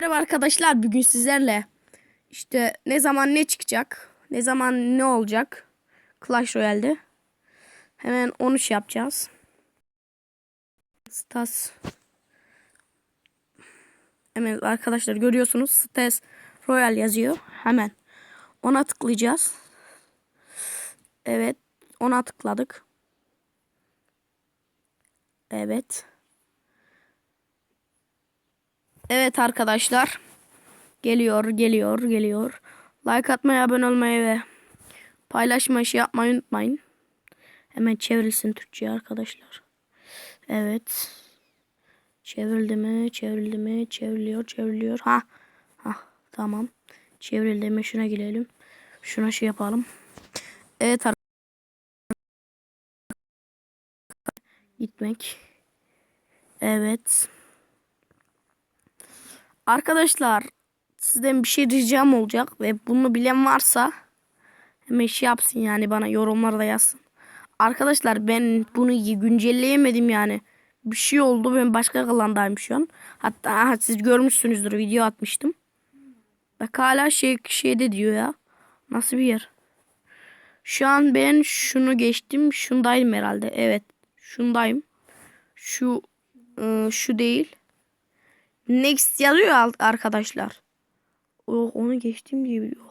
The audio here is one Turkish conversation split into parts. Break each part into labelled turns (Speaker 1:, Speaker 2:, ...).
Speaker 1: Merhaba arkadaşlar bugün sizlerle işte ne zaman ne çıkacak ne zaman ne olacak Clash Royale'de hemen onu şey yapacağız. Stas Hemen arkadaşlar görüyorsunuz Stas Royal yazıyor hemen ona tıklayacağız. Evet ona tıkladık. Evet. Evet arkadaşlar. Geliyor, geliyor, geliyor. Like atmayı, abone olmayı ve paylaşmayı şey yapmayı unutmayın. Hemen çevrilsin Türkçe arkadaşlar. Evet. Çevrildi mi? Çevrildi mi? Çevriliyor, çevriliyor. Ha. Ha, tamam. Çevrildi mi? Şuna girelim. Şuna şey yapalım. Evet arkadaşlar. Gitmek. Evet. Arkadaşlar sizden bir şey ricam olacak ve bunu bilen varsa hemen şey yapsın yani bana yorumlarda yazsın. Arkadaşlar ben bunu güncelleyemedim yani. Bir şey oldu ben başka kalandayım şu an. Hatta aha, siz görmüşsünüzdür video atmıştım. Bak hala şey şeyde diyor ya. Nasıl bir yer? Şu an ben şunu geçtim. Şundayım herhalde. Evet. Şundayım. Şu ıı, şu değil. Next yazıyor arkadaşlar. Oh, onu geçtim diye biliyor.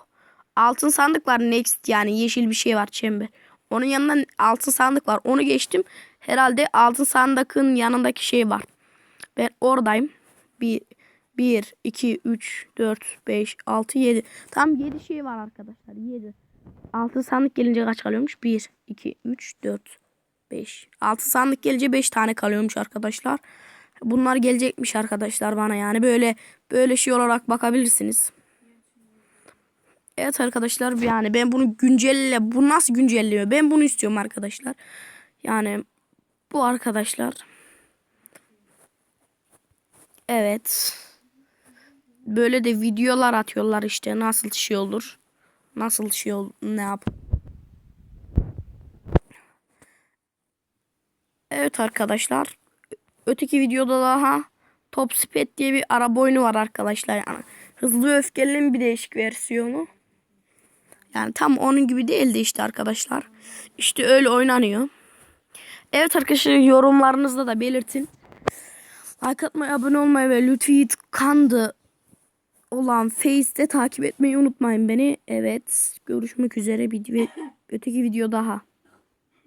Speaker 1: Altın sandık var next yani yeşil bir şey var çember. Onun yanında altın sandık var. Onu geçtim. Herhalde altın sandıkın yanındaki şey var. Ben oradayım. 1 1 2 3 4 5 6 7. Tam 7 şey var arkadaşlar. 7. Altın sandık gelince kaç kalıyormuş? 1 2 3 4 5. Altın sandık gelince 5 tane kalıyormuş arkadaşlar. Bunlar gelecekmiş arkadaşlar bana yani böyle böyle şey olarak bakabilirsiniz. Evet arkadaşlar yani ben bunu güncelle bu nasıl güncelliyor? Ben bunu istiyorum arkadaşlar. Yani bu arkadaşlar. Evet. Böyle de videolar atıyorlar işte nasıl şey olur. Nasıl şey ol ne yap. Evet arkadaşlar. Öteki videoda daha Top Speed diye bir araba oyunu var arkadaşlar. Yani hızlı öfkelinin bir değişik versiyonu. Yani tam onun gibi değildi işte arkadaşlar. İşte öyle oynanıyor. Evet arkadaşlar yorumlarınızda da belirtin. Like atmayı, abone olmayı ve Lütfi Kandı olan Face'te takip etmeyi unutmayın beni. Evet görüşmek üzere bir öteki video daha.